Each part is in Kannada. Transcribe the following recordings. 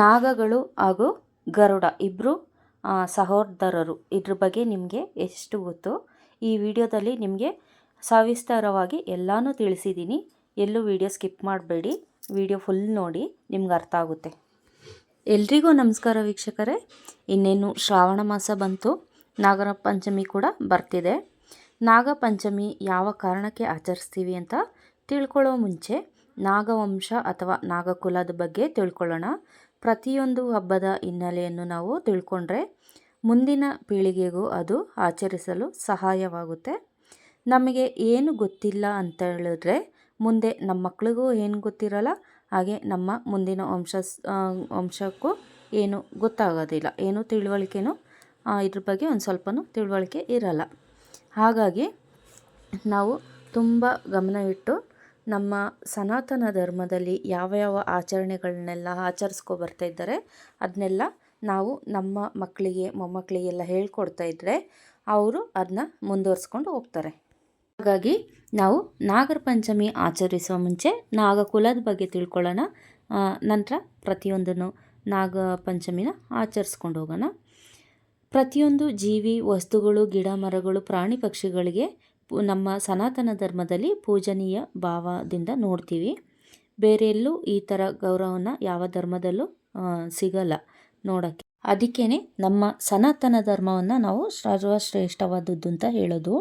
ನಾಗಗಳು ಹಾಗೂ ಗರುಡ ಇಬ್ಬರು ಸಹೋದರರು. ಇದ್ರ ಬಗ್ಗೆ ನಿಮಗೆ ಎಷ್ಟು ಗೊತ್ತು? ಈ ವಿಡಿಯೋದಲ್ಲಿ ನಿಮಗೆ ಸವಿಸ್ತಾರವಾಗಿ ಎಲ್ಲನೂ ತಿಳಿಸಿದ್ದೀನಿ ಎಲ್ಲೂ ವಿಡಿಯೋ ಸ್ಕಿಪ್ ಮಾಡಬೇಡಿ. ವಿಡಿಯೋ ಫುಲ್ ನೋಡಿ ನಿಮ್ಗೆ ಅರ್ಥ ಆಗುತ್ತೆ. ಎಲ್ರಿಗೂ ನಮಸ್ಕಾರ ವೀಕ್ಷಕರೇ. ಇನ್ನೇನು ಶ್ರಾವಣ ಮಾಸ ಬಂತು. ನಾಗರ ಪಂಚಮಿ ಕೂಡ ಬರ್ತಿದೆ. ನಾಗ ಪಂಚಮಿ ಯಾವ ಕಾರಣಕ್ಕೆ ಆಚರಿಸ್ತೀವಿ ಅಂತ ತಿಳ್ಕೊಳ್ಳೋ ಮುಂಚೆ ನಾಗವಂಶ ಅಥವಾ ನಾಗಕುಲದ ಬಗ್ಗೆ ತಿಳ್ಕೊಳ್ಳೋಣ. ಪ್ರತಿಯೊಂದು ಹಬ್ಬದ ಹಿನ್ನೆಲೆಯನ್ನು ನಾವು ತಿಳ್ಕೊಂಡ್ರೆ ಮುಂದಿನ ಪೀಳಿಗೆಗೂ ಅದು ಆಚರಿಸಲು ಸಹಾಯವಾಗುತ್ತೆ. ನಮಗೆ ಏನು ಗೊತ್ತಿಲ್ಲ ಅಂತ ಹೇಳಿದ್ರೆ ಮುಂದೆ ನಮ್ಮ ಮಕ್ಕಳಿಗೂ ಏನು ಗೊತ್ತಿರಲ್ಲ, ಹಾಗೆ ನಮ್ಮ ಮುಂದಿನ ವಂಶ ವಂಶಕ್ಕೂ ಏನು ಗೊತ್ತಾಗೋದಿಲ್ಲ. ಏನು ತಿಳುವಳಿಕೆನೂ ಇದ್ರ ಬಗ್ಗೆ ಒಂದು ಸ್ವಲ್ಪನೂ ತಿಳುವಳಿಕೆ ಇರಲ್ಲ. ಹಾಗಾಗಿ ನಾವು ತುಂಬ ಗಮನವಿಟ್ಟು ನಮ್ಮ ಸನಾತನ ಧರ್ಮದಲ್ಲಿ ಯಾವ ಯಾವ ಆಚರಣೆಗಳನ್ನೆಲ್ಲ ಆಚರಿಸ್ಕೊ ಬರ್ತಾ ಇದ್ದಾರೆ ಅದನ್ನೆಲ್ಲ ನಾವು ನಮ್ಮ ಮಕ್ಕಳಿಗೆ, ಮೊಮ್ಮಕ್ಕಳಿಗೆಲ್ಲ ಹೇಳ್ಕೊಡ್ತಾ ಇದ್ದರೆ ಅವರು ಅದನ್ನ ಮುಂದುವರ್ಸ್ಕೊಂಡು ಹೋಗ್ತಾರೆ. ಹಾಗಾಗಿ ನಾವು ನಾಗರ ಪಂಚಮಿ ಆಚರಿಸುವ ಮುಂಚೆ ನಾಗಕುಲದ ಬಗ್ಗೆ ತಿಳ್ಕೊಳ್ಳೋಣ. ನಂತರ ಪ್ರತಿಯೊಂದನ್ನು ನಾಗ ಪಂಚಮಿನ ಆಚರಿಸ್ಕೊಂಡು ಹೋಗೋಣ. ಪ್ರತಿಯೊಂದು ಜೀವಿ, ವಸ್ತುಗಳು, ಗಿಡ ಮರಗಳು, ಪ್ರಾಣಿ ಪಕ್ಷಿಗಳಿಗೆ ನಮ್ಮ ಸನಾತನ ಧರ್ಮದಲ್ಲಿ ಪೂಜನೀಯ ಭಾವದಿಂದ ನೋಡ್ತೀವಿ. ಬೇರೆಲ್ಲೂ ಈ ಥರ ಗೌರವನ ಯಾವ ಧರ್ಮದಲ್ಲೂ ಸಿಗಲ್ಲ ನೋಡೋಕ್ಕೆ. ಅದಕ್ಕೇ ನಮ್ಮ ಸನಾತನ ಧರ್ಮವನ್ನು ನಾವು ಸರ್ವಶ್ರೇಷ್ಠವಾದದ್ದು ಅಂತ ಹೇಳೋದು.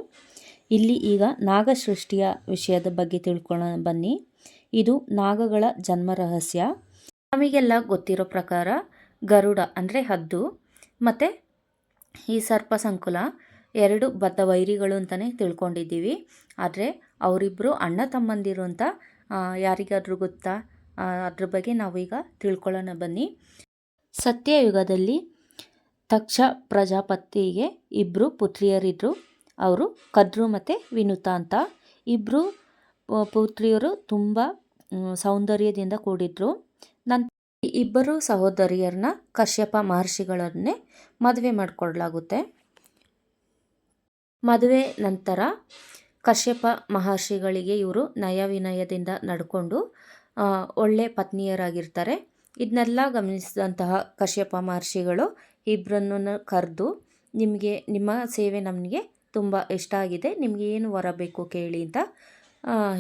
ಇಲ್ಲಿ ಈಗ ನಾಗಸೃಷ್ಟಿಯ ವಿಷಯದ ಬಗ್ಗೆ ತಿಳ್ಕೊಳ, ಬನ್ನಿ. ಇದು ನಾಗಗಳ ಜನ್ಮ ರಹಸ್ಯ. ನಮಗೆಲ್ಲ ಗೊತ್ತಿರೋ ಪ್ರಕಾರ ಗರುಡ ಅಂದರೆ ಹದ್ದು. ಮತ್ತು ಈ ಸರ್ಪ ಸಂಕುಲ ಎರಡು ಬದ್ಧ ವೈರಿಗಳು ಅಂತಲೇ ತಿಳ್ಕೊಂಡಿದ್ದೀವಿ. ಆದರೆ ಅವರಿಬ್ಬರು ಅಣ್ಣ ತಮ್ಮಂದಿರು ಅಂತ ಯಾರಿಗಾದರೂ ಗೊತ್ತಾ? ಅದ್ರ ಬಗ್ಗೆ ನಾವೀಗ ತಿಳ್ಕೊಳ್ಳೋಣ ಬನ್ನಿ. ಸತ್ಯಯುಗದಲ್ಲಿ ತಕ್ಷ ಪ್ರಜಾಪತಿಗೆ ಇಬ್ಬರು ಪುತ್ರಿಯರಿದ್ದರು ಅವರು ಕದ್ರು ಮತ್ತು ವಿನುತ ಅಂತ. ಇಬ್ಬರು ಪುತ್ರಿಯರು ತುಂಬ ಸೌಂದರ್ಯದಿಂದ ಕೂಡಿದ್ರು. ನಂತರ ಇಬ್ಬರು ಸಹೋದರಿಯರನ್ನ ಕಶ್ಯಪ ಮಹರ್ಷಿಗಳನ್ನೇ ಮದುವೆ ಮಾಡಿಕೊಡ್ಲಾಗುತ್ತೆ. ಮದುವೆ ನಂತರ ಕಶ್ಯಪ ಮಹರ್ಷಿಗಳಿಗೆ ಇವರು ನಯ ವಿನಯದಿಂದ ನಡ್ಕೊಂಡು ಒಳ್ಳೆ ಪತ್ನಿಯರಾಗಿರ್ತಾರೆ. ಇದನ್ನೆಲ್ಲ ಗಮನಿಸಿದಂತಹ ಕಶ್ಯಪ ಮಹರ್ಷಿಗಳು ಇಬ್ಬರನ್ನು ಕರೆದು, ನಿಮಗೆ, ನಿಮ್ಮ ಸೇವೆ ನಮಗೆ ತುಂಬ ಇಷ್ಟ ಆಗಿದೆ, ನಿಮಗೆ ಏನು ವರ ಬೇಕು ಕೇಳಿ ಅಂತ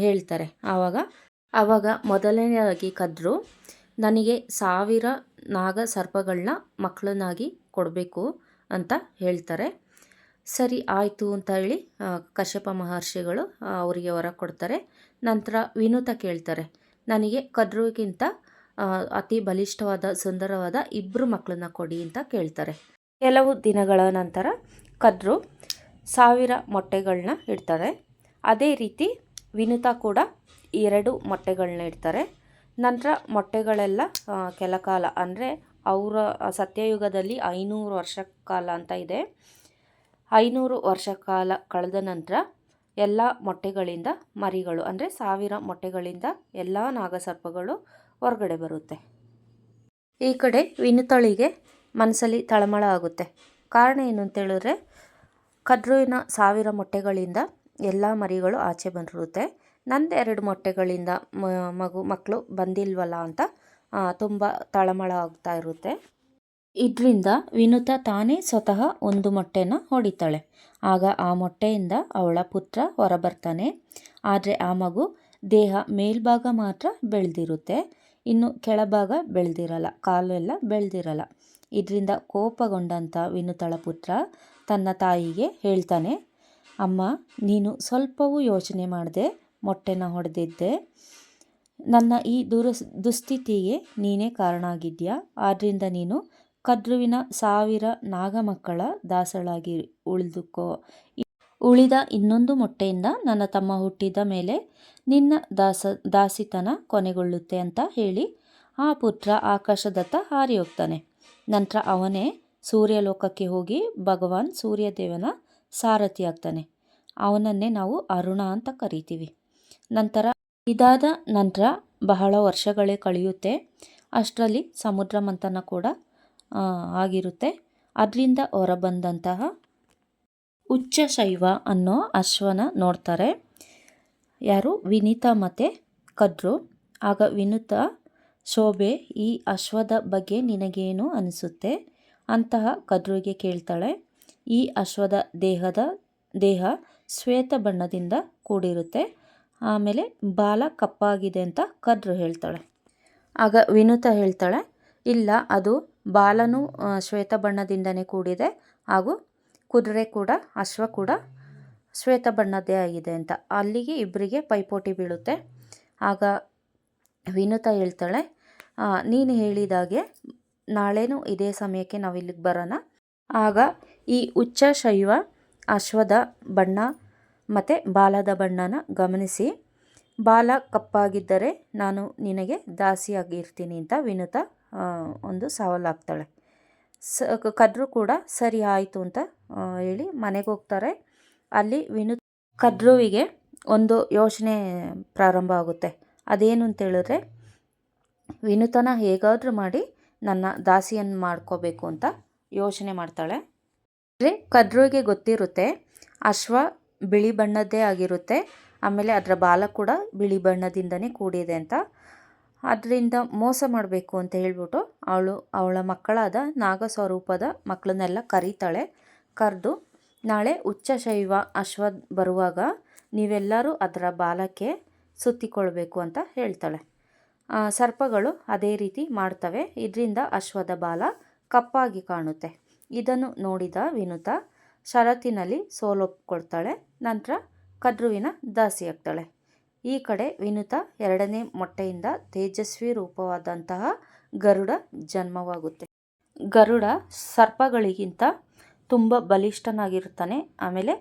ಹೇಳ್ತಾರೆ. ಆವಾಗ ಆವಾಗ ಮೊದಲನೇದಾಗಿ ಕದ್ರು, ನನಗೆ ಸಾವಿರ ನಾಗ ಸರ್ಪಗಳನ್ನ ಮಕ್ಕಳನ್ನಾಗಿ ಕೊಡಬೇಕು ಅಂತ ಹೇಳ್ತಾರೆ. ಸರಿ, ಆಯಿತು ಅಂತ ಹೇಳಿ ಕಶ್ಯಪ ಮಹರ್ಷಿಗಳು ಅವರಿಗೆ ವರ ಕೊಡ್ತಾರೆ. ನಂತರ ವಿನೂತ ಕೇಳ್ತಾರೆ, ನನಗೆ ಕದ್ರುಗಿಂತ ಅತಿ ಬಲಿಷ್ಠವಾದ, ಸುಂದರವಾದ ಇಬ್ಬರು ಮಕ್ಕಳನ್ನ ಕೊಡಿ ಅಂತ ಕೇಳ್ತಾರೆ. ಕೆಲವು ದಿನಗಳ ನಂತರ ಕದ್ರು ಸಾವಿರ ಮೊಟ್ಟೆಗಳನ್ನ ಇಡ್ತಾರೆ. ಅದೇ ರೀತಿ ವಿನುತ ಕೂಡ ಎರಡು ಮೊಟ್ಟೆಗಳನ್ನ ಇಡ್ತಾರೆ. ನಂತರ ಮೊಟ್ಟೆಗಳೆಲ್ಲ ಕೆಲ ಕಾಲ ಅಂದರೆ ಅವರ ಸತ್ಯಯುಗದಲ್ಲಿ ಐನೂರು ವರ್ಷ ಕಾಲ ಅಂತ ಇದೆ. ಐನೂರು ವರ್ಷ ಕಾಲ ಕಳೆದ ನಂತರ ಎಲ್ಲ ಮೊಟ್ಟೆಗಳಿಂದ ಮರಿಗಳು, ಅಂದರೆ ಸಾವಿರ ಮೊಟ್ಟೆಗಳಿಂದ ಎಲ್ಲ ನಾಗಸರ್ಪಗಳು ಹೊರಗಡೆ ಬರುತ್ತೆ. ಈ ಕಡೆ ವಿನುತಳಿಗೆ ಮನಸ್ಸಲ್ಲಿ ತಳಮಳ ಆಗುತ್ತೆ. ಕಾರಣ ಏನು ಅಂತೇಳಿದ್ರೆ ಕದ್ರುವಿನ ಸಾವಿರ ಮೊಟ್ಟೆಗಳಿಂದ ಎಲ್ಲ ಮರಿಗಳು ಆಚೆ ಬಂದಿರುತ್ತೆ ನಂದು ಎರಡು ಮೊಟ್ಟೆಗಳಿಂದ ಮಗು ಮಕ್ಕಳು ಬಂದಿಲ್ವಲ್ಲ ಅಂತ ತುಂಬ ತಳಮಳ ಆಗ್ತಾ ಇರುತ್ತೆ. ಇದರಿಂದ ವಿನುತ ತಾನೇ ಸ್ವತಃ ಒಂದು ಮೊಟ್ಟೆನ ಹೊಡಿತಾಳೆ. ಆಗ ಆ ಮೊಟ್ಟೆಯಿಂದ ಅವಳ ಪುತ್ರ ಹೊರಬರ್ತಾನೆ. ಆದರೆ ಆ ಮಗು ದೇಹ ಮೇಲ್ಭಾಗ ಮಾತ್ರ ಬೆಳೆದಿರುತ್ತೆ. ಇನ್ನು ಕೆಳಭಾಗ ಬೆಳೆದಿರಲ್ಲ ಕಾಲು ಎಲ್ಲ ಬೆಳೆದಿರಲ್ಲ. ಇದರಿಂದ ಕೋಪಗೊಂಡಂಥ ವಿನುತಳ ಪುತ್ರ ತನ್ನ ತಾಯಿಗೆ ಹೇಳ್ತಾನೆ, ಅಮ್ಮ, ನೀನು ಸ್ವಲ್ಪವೂ ಯೋಚನೆ ಮಾಡದೆ, ಮೊಟ್ಟೆನ ಹೊಡೆದಿದ್ದೆ. ನನ್ನ ಈ ದುರಸ್, ದುಸ್ಥಿತಿಗೆ ನೀನೇ ಕಾರಣ ಆಗಿದೆಯಾ? ಆದ್ದರಿಂದ ನೀನು ಕದ್ರುವಿನ ಸಾವಿರ ನಾಗಮಕ್ಕಳ ದಾಸಳಾಗಿ ಉಳಿದುಕೋ. ಉಳಿದ ಇನ್ನೊಂದು ಮೊಟ್ಟೆಯಿಂದ ನನ್ನ ತಮ್ಮ ಹುಟ್ಟಿದ ಮೇಲೆ ನಿನ್ನ ದಾಸ, ದಾಸಿತನ ಕೊನೆಗೊಳ್ಳುತ್ತೆ ಅಂತ ಹೇಳಿ ಆ ಪುತ್ರ ಆಕಾಶದತ್ತ ಹಾರಿ ಹೋಗ್ತಾನೆ ನಂತರ ಅವನೇ ಸೂರ್ಯಲೋಕಕ್ಕೆ ಹೋಗಿ ಭಗವಾನ್ ಸೂರ್ಯದೇವನ ಸಾರಥಿ ಆಗ್ತಾನೆ. ಅವನನ್ನೇ ನಾವು ಅರುಣ ಅಂತ ಕರಿತೀವಿ. ನಂತರ ಇದಾದ ನಂತರ ಬಹಳ ವರ್ಷಗಳೇ ಕಳೆಯುತ್ತೆ. ಅಷ್ಟರಲ್ಲಿ ಸಮುದ್ರ ಮಂಥನ ಕೂಡ ಆಗಿರುತ್ತೆ. ಅದರಿಂದ ಹೊರಬಂದಂತಹ ಉಚ್ಚ ಶೈವ ಅನ್ನೋ ಅಶ್ವನ ನೋಡ್ತಾರೆ. ಯಾರು? ವಿನೀತಾ ಮತ್ತು ಕದ್ರು. ಆಗ ವಿನುತ, ಶೋಭೆ ಈ ಅಶ್ವದ ಬಗ್ಗೆ ನಿನಗೇನು ಅನಿಸುತ್ತೆ? ಅಂತಹ ಕದ್ರುಗೆ ಕೇಳ್ತಾಳೆ. ಈ ಅಶ್ವದ ದೇಹದ, ದೇಹ ಶ್ವೇತ ಬಣ್ಣದಿಂದ ಕೂಡಿರುತ್ತೆ. ಆಮೇಲೆ ಬಾಲ ಕಪ್ಪಾಗಿದೆ ಅಂತ ಕದ್ರು ಹೇಳ್ತಾಳೆ. ಆಗ ವಿನುತ ಹೇಳ್ತಾಳೆ, ಇಲ್ಲ, ಅದು ಬಾಲನು ಶ್ವೇತ ಬಣ್ಣದಿಂದನೇ ಕೂಡಿದೆ ಹಾಗೂ ಕುದುರೆ ಕೂಡ ಅಶ್ವ ಕೂಡ ಶ್ವೇತ ಬಣ್ಣದ್ದೇ ಆಗಿದೆ ಅಂತ. ಅಲ್ಲಿಗೆ ಇಬ್ಬರಿಗೆ ಪೈಪೋಟಿ ಬೀಳುತ್ತೆ. ಆಗ ವಿನುತ ಹೇಳ್ತಾಳೆ "ಆ, ನೀನು ಹೇಳಿದಾಗೆ ನಾಳೆನೂ ಇದೇ ಸಮಯಕ್ಕೆ ನಾವು ಇಲ್ಲಿಗೆ ಬರೋಣ. ಆಗ ಈ ಉಚ್ಚ ಶೈವ ಅಶ್ವದ ಬಣ್ಣ ಮತ್ತು ಬಾಲದ ಬಣ್ಣನ ಗಮನಿಸಿ ಬಾಲ ಕಪ್ಪಾಗಿದ್ದರೆ ನಾನು ನಿನಗೆ ದಾಸಿಯಾಗಿರ್ತೀನಿ ಅಂತ ವಿನುತ ಒಂದು ಸವಾಲಾಗ್ತಾಳೆ. ಸ ಕದ್ರು ಕೂಡ ಸರಿ ಆಯಿತು ಅಂತ ಹೇಳಿ ಮನೆಗೆ ಹೋಗ್ತಾರೆ. ಅಲ್ಲಿ ವಿನು ಕದ್ರುವಿಗೆ ಒಂದು ಯೋಚನೆ ಪ್ರಾರಂಭ ಆಗುತ್ತೆ. ಅದೇನು ಅಂತ ಹೇಳಿದ್ರೆ, ವಿನುತನ ಹೇಗಾದರೂ ಮಾಡಿ ನನ್ನ ದಾಸಿಯನ್ನು ಮಾಡ್ಕೋಬೇಕು ಅಂತ ಯೋಚನೆ ಮಾಡ್ತಾಳೆ. ಅಂದರೆ ಕದ್ರುವಿಗೆ ಗೊತ್ತಿರುತ್ತೆ, ಅಶ್ವ ಬಿಳಿ ಬಣ್ಣದ್ದೇ ಆಗಿರುತ್ತೆ, ಆಮೇಲೆ ಅದರ ಬಾಲ ಕೂಡ ಬಿಳಿ ಬಣ್ಣದಿಂದನೇ ಕೂಡಿದೆ ಅಂತ ಅದರಿಂದ ಮೋಸ ಮಾಡಬೇಕು ಅಂತ ಹೇಳ್ಬಿಟ್ಟು ಅವಳು ಅವಳ ಮಕ್ಕಳಾದ ನಾಗಸ್ವರೂಪದ ಮಕ್ಕಳನ್ನೆಲ್ಲ ಕರೀತಾಳೆ. ಕರೆದು, ನಾಳೆ ಉಚ್ಚ ಶೈವ ಅಶ್ವ ಬರುವಾಗ ನೀವೆಲ್ಲರೂ ಅದರ ಬಾಲಕ್ಕೆ ಸುತ್ತಿಕೊಳ್ಬೇಕು ಅಂತ ಹೇಳ್ತಾಳೆ. ಸರ್ಪಗಳು ಅದೇ ರೀತಿ ಮಾಡ್ತವೆ. ಇದರಿಂದ ಅಶ್ವದ ಬಾಲ ಕಪ್ಪಾಗಿ ಕಾಣುತ್ತೆ. ಇದನ್ನು ನೋಡಿದ ವಿನುತ ಷರತ್ತಿನಲ್ಲಿ ಸೋಲೊಪ್ಕೊಳ್ತಾಳೆ. ನಂತರ ಕದ್ರುವಿನ ದಾಸಿಯಾಗ್ತಾಳೆ. ಈ ಕಡೆ ವಿನುತ ಎರಡನೇ ಮೊಟ್ಟೆಯಿಂದ ತೇಜಸ್ವಿ ರೂಪವಾದಂತಹ ಗರುಡ ಜನ್ಮವಾಗುತ್ತೆ. ಗರುಡ ಸರ್ಪಗಳಿಗಿಂತ ತುಂಬ ಬಲಿಷ್ಠನಾಗಿರ್ತಾನೆ ಆಮೇಲೆ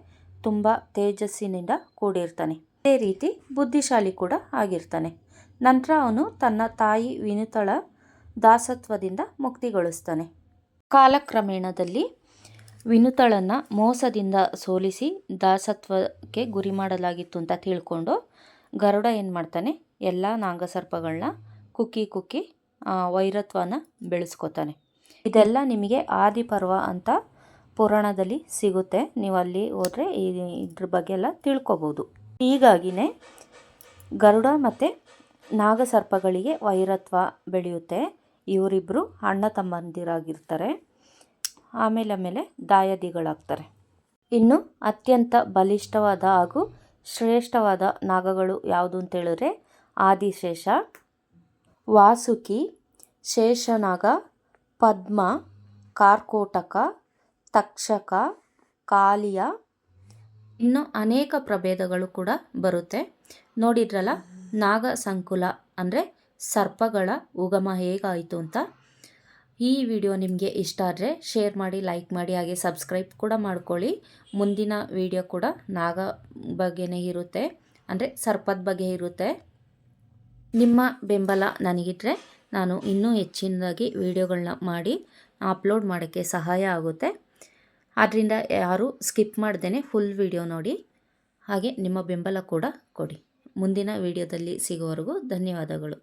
ತುಂಬ ತೇಜಸ್ಸಿನಿಂದ ಕೂಡಿರ್ತಾನೆ. ಅದೇ ರೀತಿ ಬುದ್ಧಿಶಾಲಿ ಕೂಡ ಆಗಿರ್ತಾನೆ. ನಂತರ ಅವನು ತನ್ನ ತಾಯಿ ವಿನುತಳ ದಾಸತ್ವದಿಂದ ಮುಕ್ತಿಗೊಳಿಸ್ತಾನೆ. ಕಾಲಕ್ರಮೇಣದಲ್ಲಿ ವಿನುತಳನ್ನು ಮೋಸದಿಂದ ಸೋಲಿಸಿ ದಾಸತ್ವಕ್ಕೆ ಗುರಿ ಮಾಡಲಾಗಿತ್ತು ಅಂತ ತಿಳ್ಕೊಂಡು ಗರುಡ ಏನು ಮಾಡ್ತಾನೆ? ಎಲ್ಲ ನಾಗಸರ್ಪಗಳನ್ನ ಕುಕ್ಕಿ ಕುಕ್ಕಿ ವೈರತ್ವನ ಬೆಳೆಸ್ಕೊತಾನೆ. ಇದೆಲ್ಲ ನಿಮಗೆ ಆದಿಪರ್ವ ಅಂತ ಪುರಾಣದಲ್ಲಿ ಸಿಗುತ್ತೆ. ನೀವು ಅಲ್ಲಿ ಹೋದರೆ ಇದ್ರ ಬಗ್ಗೆ ಎಲ್ಲ ತಿಳ್ಕೊಬೋದು. ಹೀಗಾಗಿನೇ ಗರುಡ ಮತ್ತು ನಾಗಸರ್ಪಗಳಿಗೆ ವೈರತ್ವ ಬೆಳೆಯುತ್ತೆ. ಇವರಿಬ್ಬರು ಅಣ್ಣ ತಮ್ಮಂದಿರಾಗಿರ್ತಾರೆ. ಆಮೇಲೆ ಆಮೇಲೆ ದಾಯಾದಿಗಳಾಗ್ತಾರೆ. ಇನ್ನು ಅತ್ಯಂತ ಬಲಿಷ್ಠವಾದ ಹಾಗೂ ಶ್ರೇಷ್ಠವಾದ ನಾಗಗಳು ಯಾವುದು ಅಂತೇಳಿದ್ರೆ ಆದಿಶೇಷ, ವಾಸುಕಿ, ಶೇಷನಾಗ, ಪದ್ಮ, ಕಾರ್ಕೋಟಕ, ತಕ್ಷಕ, ಕಾಲಿಯ. ಇನ್ನು ಅನೇಕ ಪ್ರಭೇದಗಳು ಕೂಡ ಬರುತ್ತೆ. ನೋಡಿದ್ರಲ್ಲ ನಾಗ ಸಂಕುಲ ಅಂದರೆ ಸರ್ಪಗಳ ಉಗಮ ಹೇಗಾಯಿತು ಅಂತ? ಈ ವಿಡಿಯೋ ನಿಮಗೆ ಇಷ್ಟ ಆದರೆ ಶೇರ್ ಮಾಡಿ ಲೈಕ್ ಮಾಡಿ, ಹಾಗೆ ಸಬ್ಸ್ಕ್ರೈಬ್ ಕೂಡ ಮಾಡ್ಕೊಳ್ಳಿ. ಮುಂದಿನ ವಿಡಿಯೋ ಕೂಡ ನಾಗ ಬಗ್ಗೆನೇ ಇರುತ್ತೆ. ಅಂದರೆ ಸರ್ಪದ ಬಗ್ಗೆ ಇರುತ್ತೆ. ನಿಮ್ಮ ಬೆಂಬಲ ನನಗಿಟ್ರೆ ನಾನು ಇನ್ನೂ ಹೆಚ್ಚಿನದಾಗಿ ವಿಡಿಯೋಗಳನ್ನ ಮಾಡಿ ಅಪ್ಲೋಡ್ ಮಾಡೋಕ್ಕೆ ಸಹಾಯ ಆಗುತ್ತೆ. ಆದ್ದರಿಂದ ಯಾರೂ ಸ್ಕಿಪ್ ಮಾಡ್ದೇ ಫುಲ್ ವಿಡಿಯೋ ನೋಡಿ. ಹಾಗೆ ನಿಮ್ಮ ಬೆಂಬಲ ಕೂಡ ಕೊಡಿ. ಮುಂದಿನ ವಿಡಿಯೋದಲ್ಲಿ ಸಿಗೋವರೆಗೂ ಧನ್ಯವಾದಗಳು.